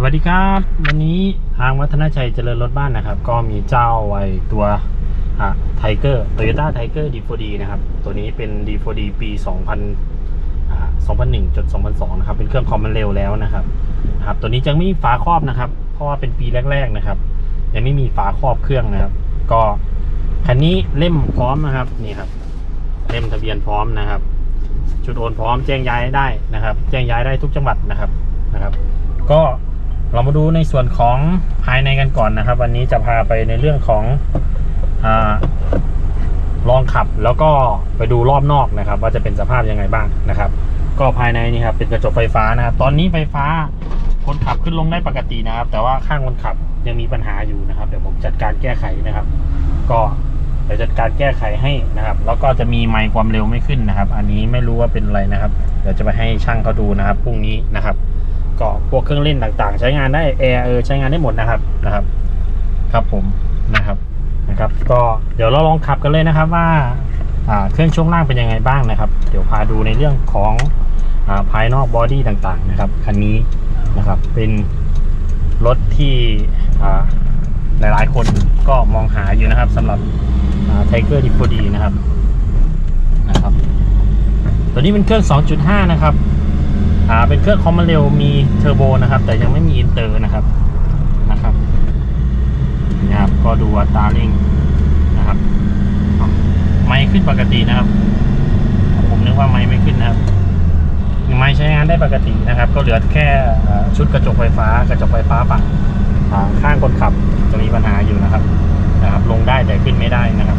สวัสดีครับวันนี้ทางวัฒนชัยเจริญรถบ้านนะครับ ก็มีเจ้าไอตัวไทเกอร์โตโยต้าไทเกอร์ดีโฟดีนะครับ ตัวนี้เป็นดีโฟดีปี 2000อ่า2001จด2002 นะครับ เป็นเครื่องคอมมันเร็วแล้วนะครับครับ ตัวนี้จะไม่มีฝาครอบนะครับ เพราะว่าเป็นปีแรก ๆนะครับ ยังไม่มีฝาครอบเครื่องนะครับ ก็คันนี้เล่มพร้อมนะครับนี่ครับ เล่มทะเบียนพร้อมนะครับ ชุดโอนพร้อมแจ้งย้ายได้นะครับ แจ้งย้ายได้ทุกจังหวัดนะครับนะครับ ก็ เรามาดูในส่วนของภายในกันก่อนนะครับ วันนี้จะพาไปในเรื่องของอลองขับแล้วก็ไปดูรอบนอกนะครับ ว่าจะเป็นสภาพยังไงบ้างนะครับ ก็ภายในนี่ครับเป็นกระจกไฟฟ้านะครับตอนนี้ไฟฟ้าคนขับขึ้นลงได้ปกตินะครับ แต่ว่าข้างคนขับยังมีปัญหาอยู่นะครับ เดี๋ยวผมจัดการแก้ไขนะครับ ก็เดี๋ยวจัดการแก้ไขให้นะครับ แล้วก็จะมีไมค์ความเร็วไม่ขึ้นนะครับ อันนี้ไม่รู้ว่าเป็นอะไรนะครับ เดี๋ยวจะไปให้ช่างเขาดูนะครับพรุ่งนี้นะครับ ก็พวกเครื่องเล่นต่างๆ ใช้งานได้แอร์เออใช้งานได้หมดนะครับนะครับ ครับผมนะครับนะครับ ก็เดี๋ยวเราลองขับกันเลยนะครับว่าอ่าเครื่องช่วงล่างเป็นยังไงบ้างนะครับ เดี๋ยวพาดูในเรื่องของอาภายนอกบอดี้ต่างๆนะครับคันนี้นะครับเป็นรถที่อ่าหลายๆคนก็มองหาอยู่นะครับสำหรับไทเกอร์ดิโฟดีนะครับนะครับ ตัวนี้เป็นเครื่อง 2.5 นะครับ อ่าเป็นเครื่องคอมมานเร็วมีเทอร์โบนะครับ แต่ยังไม่มีอินเตอร์นะครับนะครับนี่ครับ ก็ดูอัตราเร่งนะครับไม่ขึ้นปกตินะครับ ผมนึกว่าไม่ไม่ขึ้นนะครับไม่ใช้งานได้ปกตินะครับ ก็เหลือแค่ชุดกระจกไฟฟ้ากระจกไฟฟ้าฝั่งข้างคนขับจะมีปัญหาอยู่นะครับนะครับ ลงได้แต่ขึ้นไม่ได้นะครับ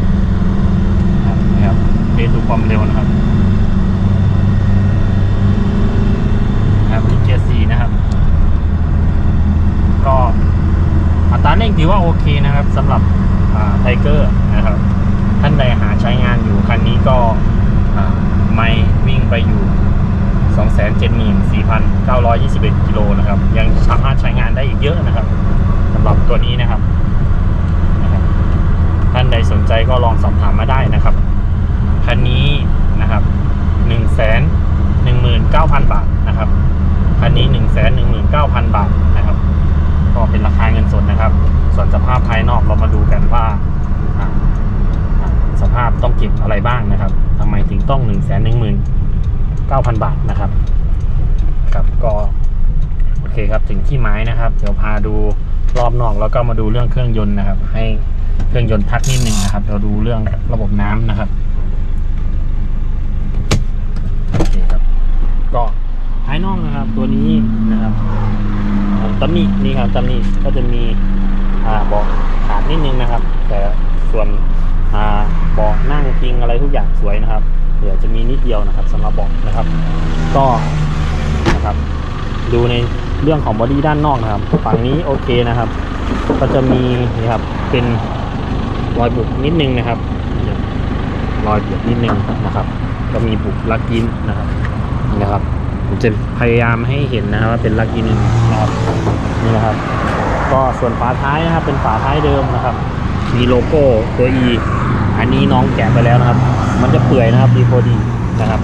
นะครับเบสดูความเร็วนะครับนี่เกียร์สี่นะครับ ก็อัตราเร่งถือ ว่าโอเคนะครับสำหรับไทเกอร์นะครับ ท่านใดหาใช้งานอยู่คันนี้ก็ไม่วิ่งไปอยู่ 274,921 กิโลนะครับ ยังสามารถใช้งานได้อีกเยอะนะครับสำหรับตัวนี้นะครับท่านใดสนใจก็ลองสอบถามมาได้นะครับ คันนี้นะครับ 1 1 9 0 0 0 บาทนะครับ คันนี้ 1 1 9 0 0 0 บาทนะครับ ก็เป็นราคาเงินสดนะครับ ส่วนสภาพภายนอกเรามาดูกันว่าสภาพต้องเก็บอะไรบ้างนะครับทำไมถึงต้อง 1 1 9 0 0 0 บาทนะครับครับก็โอเคครับถึงที่หมายนะครับ เดี๋ยวพาดูรอบนอกแล้วก็มาดูเรื่องเครื่องยนต์นะครับ ให้เครื่องยนต์พักนิดนึงนะครับ เราดูเรื่องระบบน้ำนะครับโอเคครับ ก็ภายนอกนะครับตัวนี้นะครับ ตำหนินี่ครับตำหนิก็จะมีอ่าเบาะขาดนิดนึงนะครับ แต่ส่วนอ่าเบาะนั่งพิงอะไรทุกอย่างสวยนะครับ เดี๋ยวจะมีนิดเดียวนะครับสำหรับเบาะนะครับ ก็นะครับ ดูในเรื่องของบอดี้ด้านนอกนะครับฝั่งนี้โอเคนะครับ ก็จะมีนี่ครับเป็นรอยบุบนิดนึงนะครับนี่ครับรอยบุบนิดนึงนะครับ ก็มีบุบลักยินนะครับนะครับ ผมจะพยายามให้เห็นนะครับว่าเป็นลักยินนะครับนี่นะครับ ก็ส่วนฝาท้ายนะครับเป็นฝาท้ายเดิมนะครับ มีโลโก้ตัว E อันนี้น้องแกะไปแล้วนะครับ มันจะเปื่อยนะครับดีโฟดีนะครับ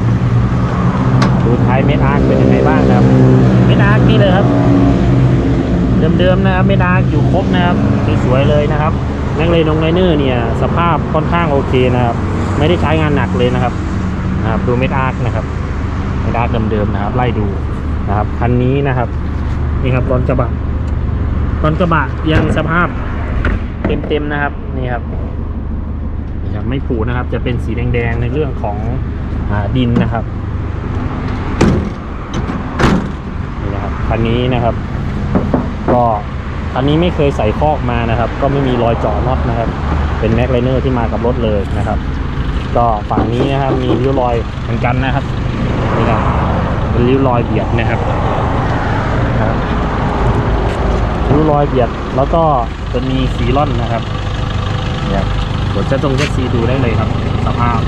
ดูท้ายเมดอาร์คเป็นยังไงบ้างนะครับเมดอาร์คนี่เลยครับ เดิมๆนะครับเมดอาร์คอยู่ครบนะครับสวยๆเลยนะครับแม็กเลนงไลเนอร์เนี่ยสภาพค่อนข้างโอเคนะครับ ไม่ได้ใช้งานหนักเลยนะครับนะครับดูเมดอาร์คนะครับ เมดอาร์คเดิมๆนะครับ ไล่ดูนะครับคันนี้นะครับนี่ครับรถกระบะรถกระบะยังสภาพเต็มๆนะครับนี่ครับนี่ครับไม่ผูนะครับ จะเป็นสีแดงๆในเรื่องของอาดินนะครับนี่นะครับคันนี้นะครับ ก็คันนี้ไม่เคยใส่คอกมานะครับ ก็ไม่มีรอยเจาะน็อตนะครับ เป็นแม็กไลเนอร์ที่มากับรถเลยนะครับ ก็ฝั่งนี้นะครับมีริ้วรอยเหมือนกันนะครับ นี่ครับเป็นริ้วรอยเบียดนะครับริ้วรอยเบียดแล้วก็จะมีสีร่อนนะครับเนี่ยกดจะตรงเช็คซีดูได้เลยครับ สภาพ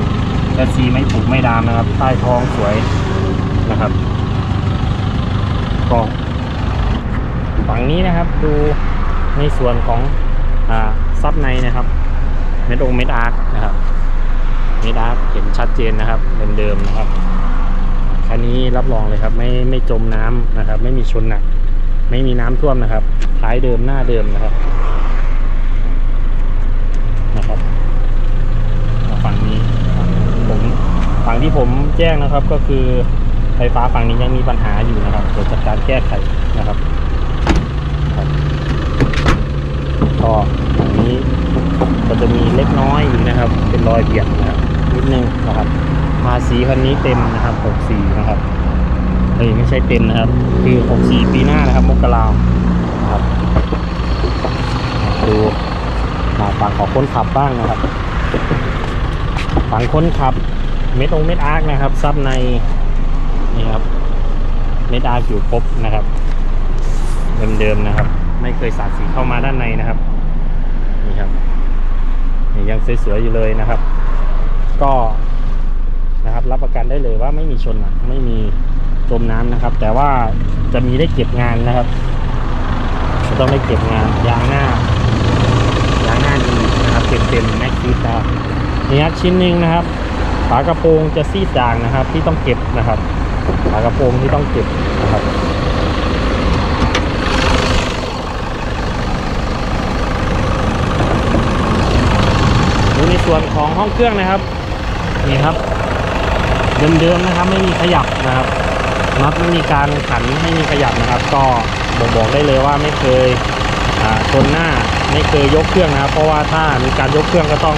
เช็คซีไม่ถูกไม่ดามนะครับใต้ท้องสวยนะครับก็ฝั่งนี้นะครับดูในส่วนของซับในนะครับเม็ดองเม็ดอาร์คนะครับเม็ดอาร์คเห็นชัดเจนนะครับเดิมๆนะครับ คันนี้รับรองเลยครับ ไม่ไม่จมน้ำนะครับ ไม่มีชนหนัก ไม่มีน้ำท่วมนะครับท้ายเดิมหน้าเดิมนะครับนะครับฝั่งนี้ผมฝั่งที่ผมแจ้งนะครับก็คือไฟฟ้าฝั่งนี้ยังมีปัญหาอยู่นะครับเดี๋ยวจัดการแก้ไขนะครับครับก็ฝั่งนี้ก็จะมีเล็กน้อยอยู่นะครับ เป็นรอยเบียดนะครับนิดนึงนะครับ ภาษีคันนี้เต็มนะครับ64นะครับเอ้ยไม่ใช่เต็มนะครับ คือ64ปีหน้านะครับมกรานะครับดูมาฝั่งของคนขับบ้างนะครับฝั่งคนขับเม็ดองเม็ดอาร์คนะครับ ซับในนี่ครับเม็ดอาร์คอยู่ครบนะครับเดิมๆนะครับ ไม่เคยสาดสีเข้ามาด้านในนะครับนี่ครับยังสวยๆอยู่เลยนะครับ ก็ นะครับ รับประกันได้เลยว่าไม่มีชนหนักไม่มีจมน้ำนะครับ แต่ว่าจะมีได้เก็บงานนะครับจะต้องได้เก็บงานยางหน้ายางหน้าดีนะครับเต็มเต็มแม็กซีตานี่ครับชิ้นหนึ่งนะครับฝากระโปรงจะซีดจางนะครับ ที่ต้องเก็บนะครับฝากระโปรงที่ต้องเก็บนะครับดูในส่วนของห้องเครื่องนะครับนี่ครับ เดิมๆนะครับไม่มีขยับนะครับน็อตไม่มีการขันไม่มีขยับนะครับ ก็บ่งบอกได้เลยว่าไม่เคยชนหน้าไม่เคยยกเครื่องนะครับ เพราะว่าถ้ามีการยกเครื่องก็ต้อง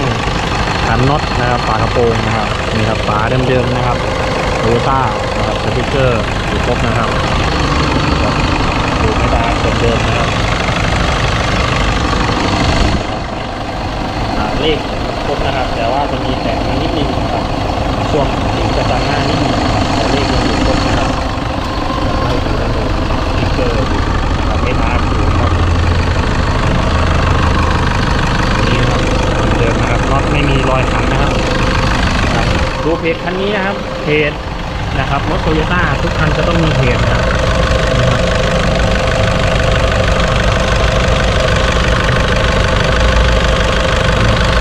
ขันน็อตนะครับฝากระโปรงนะครับนี่ครับฝาเดิมๆนะครับโตโยต้านะครับสติ๊กเกอร์อยู่ครบนะครับดูไม่ได้เดิมๆนะครับอ่าเลขครบนะครับ แต่ว่าจะมีแตกนิดนึงนะครับช่วง ถึงกระจังหน้านิดนึงนะครับแต่เลขยังอยู่ครบนะครับไล่ดูได้เลยสติ๊กเกอร์อยู่นะครับไม่มาร์คอยู่นะครับนี่ครับเดิมนะครับน็อตไม่มีรอยขันนะครับครับดูเพจคันนี้นะครับเพจนะครับรถโตโยต้าทุกคันจะต้องมีเพจนะครับ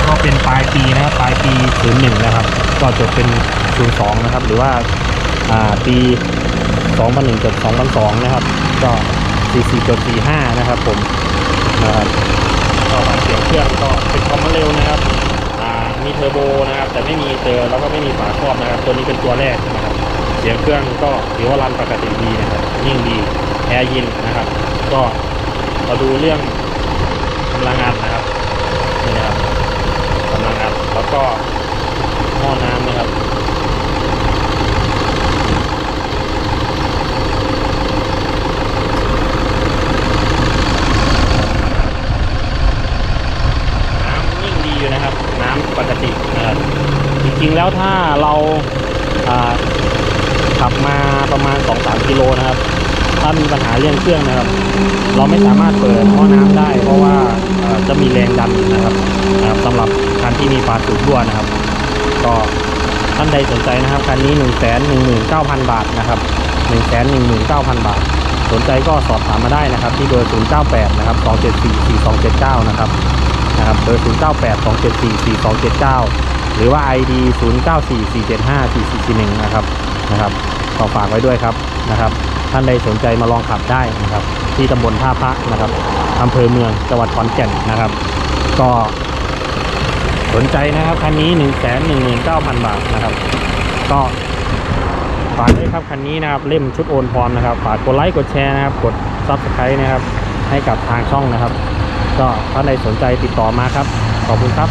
ก็เป็นปลายปีนะครับปลายปี01นะครับ ก็จบเป็น 02 นะครับ หรือว่าอ่าปี 2001จบ2002 นะครับ ก็ 44.45 นะครับผมนะครับก็ฟังเสียงเครื่องก็เป็นความเร็วนะครับอ่ามีเทอร์โบนะครับ แต่ไม่มีเตอร์แล้วก็ไม่มีฝาครอบนะครับ ตัวนี้เป็นตัวแรกนะครับ เสียงเครื่องก็ถือว่ารันปกติดีนะครับยิ่งดีแอร์ยินนะครับ ก็มาดูเรื่องกำลังงานนะครับนี่นะครับกำลังงานแล้วก็หม้อน้ำนะครับ น้ำยิ่งดีอยู่นะครับ น้ำปกตินะครับจริงๆ แล้วถ้าเราขับมาประมาณ 2-3 กิโลนะครับ ถ้ามีปัญหาเรื่องเครื่องนะครับ เราไม่สามารถเปิดหม้อน้ำได้ เพราะว่าจะมีแรงดันนะครับนะครับสำหรับคันที่มีฝาสูบรั่วนะครับ ก็ท่านใดสนใจนะครับคันนี้ 1 1 9 0 0 0 บาทนะครับ1 1 9 0 0 0 บาท สนใจก็สอบถามมาได้นะครับ ที่เบอร์ 098 นะครับ 274 4279 นะครับนะครับเบอร์ 098 274 4279 หรือว่า ID 094 475 4441นะครับนะครับก็ฝากไว้ด้วยครับนะครับ ท่านใดสนใจมาลองขับได้นะครับ ที่ตำบลท่าพระนะครับอำเภอเมืองจังหวัดขอนแก่นนะครับ ก็สนใจนะครับคันนี้ 1 1 9 0 0 0 บาทนะครับ ก็ฝากด้วยครับคันนี้นะครับเล่มชุดโอนพร้อมนะครับฝากกดไลค์กดแชร์นะครับ กดซับสไครต์นะครับ ให้กับทางช่องนะครับ ก็ท่านใดสนใจติดต่อมาครับ ขอบคุณครับ